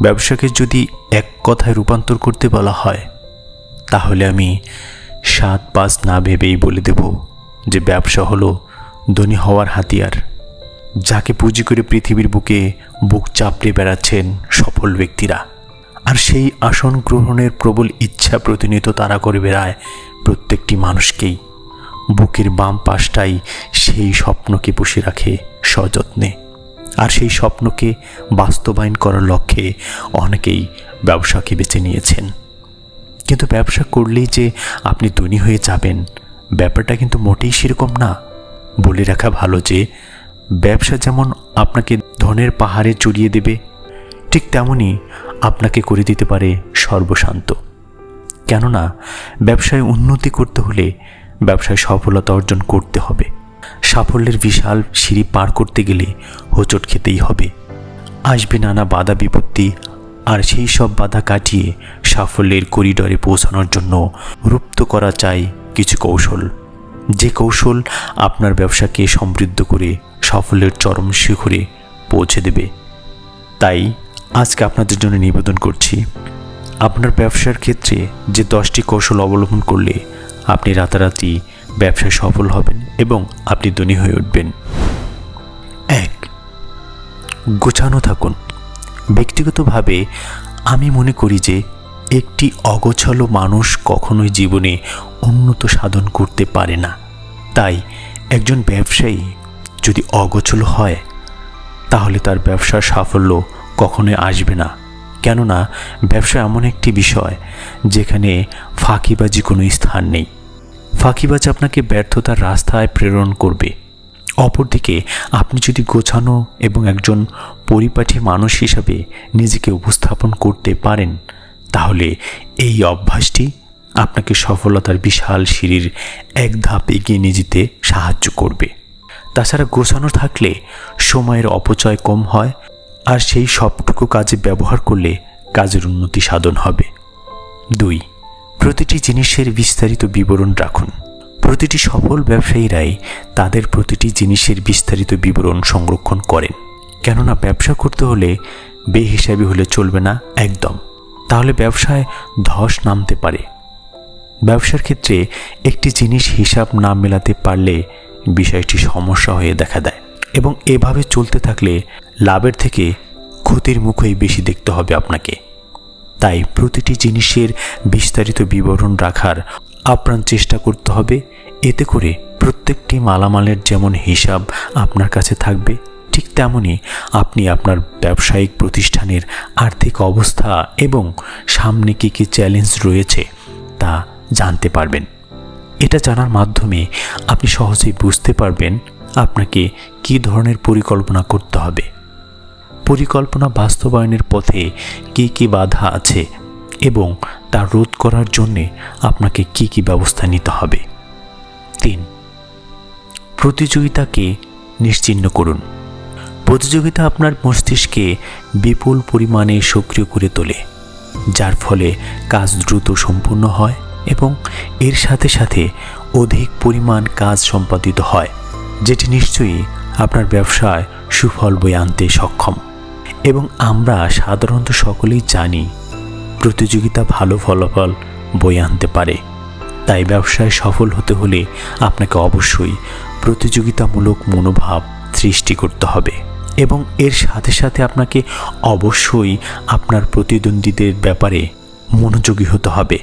ব্যবসাকে যদি এক কথায় রূপান্তর করতে বলা হয়, তাহলে আমি সাত পাঁচ না ভেবেই বলে দেব যে ব্যবসা হলো ধনী হওয়ার হাতিয়ার। যাকে পুঁজি করে পৃথিবীর বুকে বুক চাপড়ে বেড়াচ্ছেন সফল ব্যক্তিরা। আর সেই আসন গ্রহণের প্রবল ইচ্ছা প্রতিনিয়ত তারা করে বেড়ায় প্রত্যেকটি মানুষকেই। বুকের বাম পাশটাই সেই স্বপ্নকে পুষে রাখে সযত্নে। আর সেই স্বপ্নকে বাস্তবায়ন করার লক্ষ্যে অনেকেই ব্যবসাকে বেছে নিয়েছেন। কিন্তু ব্যবসা করলেই যে আপনি ধনী হয়ে যাবেন, ব্যাপারটা কিন্তু মোটেই সেরকম না। বলে রাখা ভালো যে, ব্যবসা যেমন আপনাকে ধনের পাহাড়ে চড়িয়ে দেবে, ঠিক তেমনই আপনাকে করে দিতে পারে সর্বশান্ত। কেননা, ব্যবসায় উন্নতি করতে হলে ব্যবসায় সফলতা অর্জন করতে হবে। সাফল্যের বিশাল সিঁড়ি পার করতে গেলে হোঁচট খেতেই হবে। আসবে নানা বাধা বিপত্তি, আর সেই সব বাধা কাটিয়ে সাফল্যের করিডরে পৌঁছানোর জন্য রুপ্ত করা চাই কিছু কৌশল। যে কৌশল আপনার ব্যবসাকে সমৃদ্ধ করে সাফল্যের চরম শিখরে পৌঁছে দেবে। তাই আজকে আপনাদের জন্য নিবেদন করছি, আপনার ব্যবসার ক্ষেত্রে যে দশটি কৌশল অবলম্বন করলে আপনি রাতারাতি ব্যবসায় সফল হবেন এবং আপনি ধনী হয়ে উঠবেন। এক, গোছানো থাকুন। ব্যক্তিগতভাবে আমি মনে করি যে একটি অগোছালো মানুষ কখনোই জীবনে উন্নত সাধন করতে পারে না। তাই একজন ব্যবসায়ী যদি অগোছল হয়, তাহলে তার ব্যবসার সাফল্য কখনোই আসবে না। কেননা, ব্যবসা এমন একটি বিষয় যেখানে ফাঁকিবাজি কোনো স্থান নেই। ফাঁকিবাজ আপনাকে ব্যর্থতার রাস্তায় প্রেরণ করবে। অপরদিকে, আপনি যদি গোছানো এবং একজন পরিপাঠী মানুষ হিসাবে নিজেকে উপস্থাপন করতে পারেন, তাহলে এই অভ্যাসটি আপনাকে সফলতার বিশাল সিঁড়ির এক ধাপ এগিয়ে নিয়ে যেতে সাহায্য করবে। তাছাড়া গোছানো থাকলে সময়ের অপচয় কম হয়, আর সেই সবটুকু কাজে ব্যবহার করলে কাজের উন্নতি সাধন হবে। দুই প্রতিটি জিনিসের বিস্তারিত বিবরণ রাখুন। প্রতিটি সফল ব্যবসায়ীরাই তাদের প্রতিটি জিনিসের বিস্তারিত বিবরণ সংরক্ষণ করেন। কেননা ব্যবসা করতে হলে বেহিসাবি হলে চলবে না একদম। তাহলে ব্যবসায় ধস নামতে পারে। ব্যবসার ক্ষেত্রে একটি জিনিস হিসাব না মেলাতে পারলে বিষয়টি সমস্যা হয়ে দেখা দেয় এবং এভাবে চলতে থাকলে লাভের থেকে ক্ষতির মুখই বেশি দেখতে হবে আপনাকে। তাই প্রতিটি জিনিসের বিস্তারিত বিবরণ রাখার আপ্রাণ চেষ্টা করতে হবে। এতে করে প্রত্যেকটি মালামালের যেমন হিসাব আপনার কাছে থাকবে, ঠিক তেমনই আপনি আপনার ব্যবসায়িক প্রতিষ্ঠানের আর্থিক অবস্থা এবং সামনে কী কী চ্যালেঞ্জ রয়েছে তা জানতে পারবেন। এটা জানার মাধ্যমে আপনি সহজেই বুঝতে পারবেন আপনাকে কী ধরনের পরিকল্পনা করতে হবে। পরিকল্পনা বাস্তবায়নের পথে কী কী বাধা আছে এবং তা রোধ করার জন্যে আপনাকে কী কী ব্যবস্থা নিতে হবে? তিন, প্রতিযোগিতাকে নিশ্চিহ্ন করুন। প্রতিযোগিতা আপনার মস্তিষ্কে বিপুল পরিমাণে সক্রিয় করে তোলে, যার ফলে কাজ দ্রুত সম্পূর্ণ হয় এবং এর সাথে সাথে অধিক পরিমাণ কাজ সম্পাদিত হয়, যেটি নিশ্চয়ই আপনার ব্যবসায় সুফল বয়ে আনতে সক্ষম। এবং আমরা সাধারণত সকলেই জানি, প্রতিযোগিতা ভালো ফলাফল বয়ে আনতে পারে। তাই ব্যবসায় সফল হতে হলে আপনাকে অবশ্যই প্রতিযোগিতামূলক মনোভাব সৃষ্টি করতে হবে এবং এর সাথে সাথে আপনাকে অবশ্যই আপনার প্রতিদ্বন্দ্বীদের ব্যাপারে মনোযোগী হতে হবে।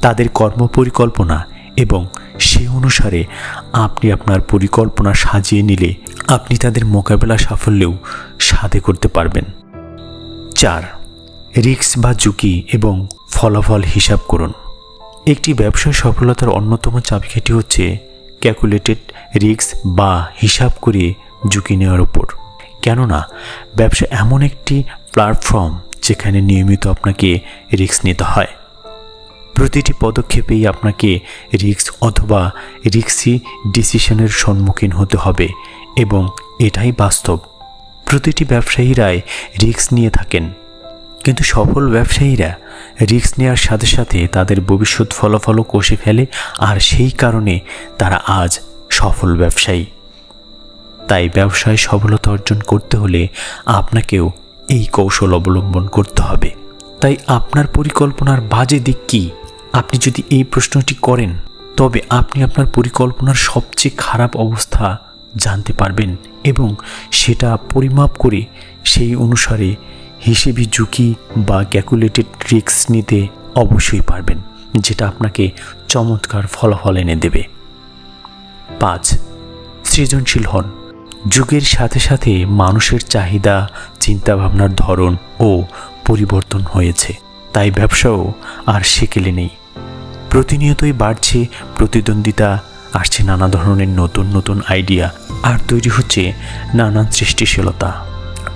তাদের কর্মপরিকল্পনা এবং সে অনুসারে আপনি আপনার পরিকল্পনা সাজিয়ে নিলে আপনি তাদের মোকাবেলা সাফল্যেও সাধে করতে পারবেন। চার, রিস্ক বা ঝুঁকি এবং ফলাফল হিসাব করুন। একটি ব্যবসায় সফলতার অন্যতম চাবিকাঠি হচ্ছে ক্যালকুলেটেড রিস্ক বা হিসাব করে ঝুঁকি নেওয়ার উপর। কেননা, ব্যবসা এমন একটি প্ল্যাটফর্ম যেখানে নিয়মিত আপনাকে রিস্ক নিতে হয়। প্রতিটি পদক্ষেপেই আপনাকে রিস্ক অথবা রিক্সি ডিসিশনের সম্মুখীন হতে হবে এবং এটাই বাস্তব। প্রতিটি ব্যবসায়ীরাই রিস্ক নিয়ে থাকেন। কিন্তু সফল ব্যবসায়ীরা রিস্ক নেওয়ার সাথে সাথে তাদের ভবিষ্যৎ ফলাফলও কষে ফেলে আর সেই কারণে তারা আজ সফল ব্যবসায়ী। তাই ব্যবসায় সফলতা অর্জন করতে হলে আপনাকেও এই কৌশল অবলম্বন করতে হবে। তাই আপনার পরিকল্পনার বাজে দিক কী? আপনি যদি এই প্রশ্নটি করেন, তবে আপনি আপনার পরিকল্পনার সবচেয়ে খারাপ অবস্থা জানতে পারবেন এবং সেটা পরিমাপ করে সেই অনুসারে হিসেবি ঝুঁকি বা ক্যালকুলেটেড রিস্ক নিতে অবশ্যই পারবেন, যেটা আপনাকে চমৎকার ফলাফল এনে দেবে। পাঁচ, সৃজনশীল হন। যুগের সাথে সাথে মানুষের চাহিদা, চিন্তাভাবনার ধরন ও পরিবর্তন হয়েছে। তাই ব্যবসাও আর সেকেলে নেই। প্রতিনিয়তই বাড়ছে প্রতিদ্বন্দ্বিতা, আসছে নানা ধরনের নতুন নতুন আইডিয়া আর তৈরি হচ্ছে নানান সৃষ্টিশীলতা।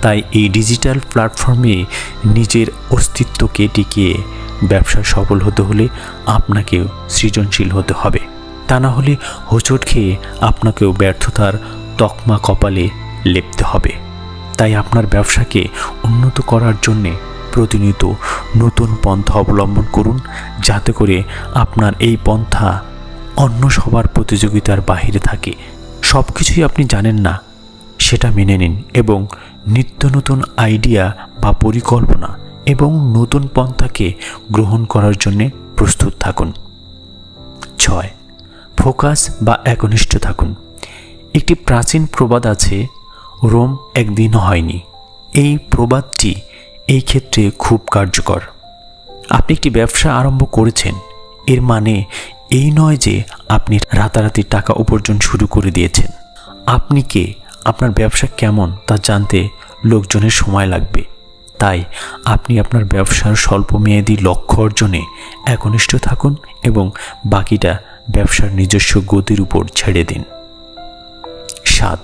তাই এই ডিজিটাল প্ল্যাটফর্মে নিজের অস্তিত্বকে টিকিয়ে ব্যবসা সফল হতে হলে আপনাকেও সৃজনশীল হতে হবে। তা না হলে হোঁচট খেয়ে আপনাকেও ব্যর্থতার তকমা কপালে লেপতে হবে। তাই আপনার ব্যবসাকে উন্নত করার জন্যে প্রতিনিয়ত নতুন পন্থা অবলম্বন করুন, যাতে করে আপনার এই পন্থা অন্য সবার প্রতিযোগিতার বাহিরে থাকে। সব কিছুই আপনি জানেন না, সেটা মেনে নিন এবং নিত্য নতুন আইডিয়া বা পরিকল্পনা এবং নতুন পন্থাকে গ্রহণ করার জন্যে প্রস্তুত থাকুন। ছয়, ফোকাস বা একনিষ্ঠ থাকুন। একটি প্রাচীন প্রবাদ আছে, রোম একদিন হয়নি। এই প্রবাদটি এই ক্ষেত্রে খুব কার্যকর। আপনি একটি ব্যবসা আরম্ভ করেছেন, এর মানে এই নয় যে আপনি রাতারাতি টাকা উপার্জন শুরু করে দিয়েছেন। আপনি কে? আপনার ব্যবসা কেমন? তা জানতে লোকজনের সময় লাগবে। তাই আপনি আপনার ব্যবসার স্বল্পমেয়াদী লক্ষ্য অর্জনে একনিষ্ঠ থাকুন এবং বাকিটা ব্যবসার নিজস্ব গতির উপর ছেড়ে দিন। সাত,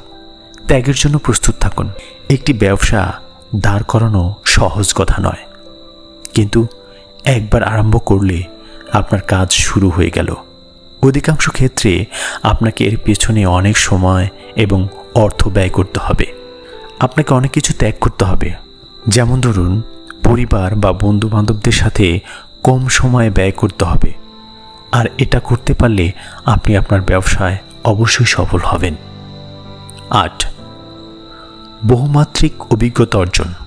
ত্যাগের জন্য প্রস্তুত থাকুন। একটি ব্যবসা দাঁড় করানো সহজ কথা নয়। কিন্তু একবার আরম্ভ করলে আপনার কাজ শুরু হয়ে গেল। অধিকাংশ ক্ষেত্রে আপনাকে এর পেছনে অনেক সময় এবং অর্থ ব্যয় করতে হবে। আপনাকে অনেক কিছু ত্যাগ করতে হবে। যেমন ধরুন, পরিবার বা বন্ধু বান্ধবদের সাথে কম সময় ব্যয় করতে হবে। আর এটা করতে পারলে আপনি আপনার ব্যবসায় অবশ্যই সফল হবেন। আট। বহুমাত্রিক অভিজ্ঞতা অর্জন।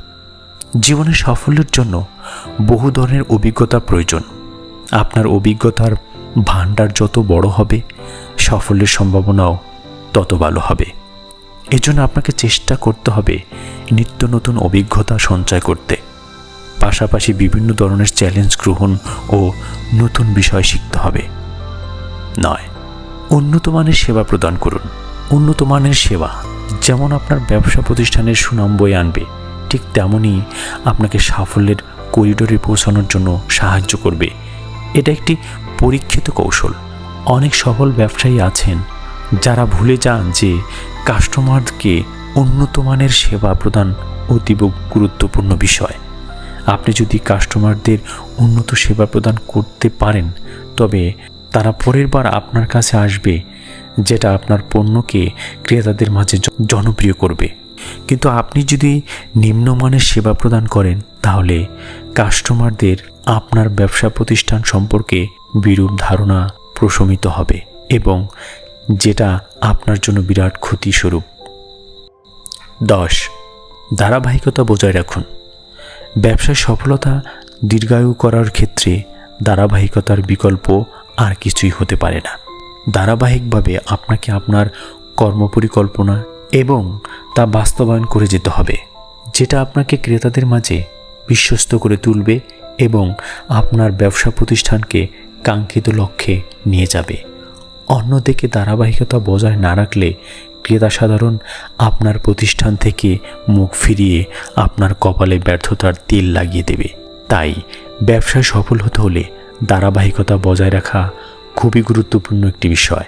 জীবনের সাফল্যের জন্য বহু ধরনের অভিজ্ঞতা প্রয়োজন। আপনার অভিজ্ঞতার ভাণ্ডার যত বড় হবে, সাফল্যের সম্ভাবনাও তত ভালো হবে। এজন্য আপনাকে চেষ্টা করতে হবে নিত্য নতুন অভিজ্ঞতা সঞ্চয় করতে। পাশাপাশি বিভিন্ন ধরনের চ্যালেঞ্জ গ্রহণ ও নতুন বিষয় শিখতে হবে। নয়, উন্নত মানের সেবা প্রদান করুন। উন্নত মানের সেবা যেমন আপনার ব্যবসা প্রতিষ্ঠানের সুনাম বয়ে আনবে ঠিক তেমনই আপনাকে সাফল্যের করিডোরে পৌঁছানোর জন্য সাহায্য করবে। এটা একটি পরীক্ষিত কৌশল। অনেক সফল ব্যবসায়ী আছেন যারা ভুলে যান যে কাস্টমারকে উন্নত মানের সেবা প্রদান অতীব গুরুত্বপূর্ণ বিষয়। আপনি যদি কাস্টমারদের উন্নত সেবা প্রদান করতে পারেন, তবে তারা পরের বার আপনার কাছে আসবে, যেটা আপনার পণ্যকে ক্রেতাদের মাঝে জনপ্রিয় করবে। কিন্তু আপনি যদি নিম্নমানের সেবা প্রদান করেন, তাহলে কাস্টমারদের আপনার ব্যবসা প্রতিষ্ঠান সম্পর্কে বিরূপ ধারণা প্রশমিত হবে এবং যেটা আপনার জন্য বিরাট ক্ষতিস্বরূপ। দশ, ধারাবাহিকতা বজায় রাখুন। ব্যবসায় সফলতা দীর্ঘায়ু করার ক্ষেত্রে ধারাবাহিকতার বিকল্প আর কিছুই হতে পারে না। ধারাবাহিকভাবে আপনাকে আপনার কর্মপরিকল্পনা এবং তা বাস্তবায়ন করে যেতে হবে, যেটা আপনাকে ক্রেতাদের মাঝে বিশ্বস্ত করে তুলবে এবং আপনার ব্যবসা প্রতিষ্ঠানকে কাঙ্ক্ষিত লক্ষ্যে নিয়ে যাবে। অন্যদিকে ধারাবাহিকতা বজায় না রাখলে ক্রেতা সাধারণ আপনার প্রতিষ্ঠান থেকে মুখ ফিরিয়ে আপনার কপালে ব্যর্থতার তেল লাগিয়ে দেবে। তাই ব্যবসায় সফল হতে হলে ধারাবাহিকতা বজায় রাখা খুবই গুরুত্বপূর্ণ একটি বিষয়।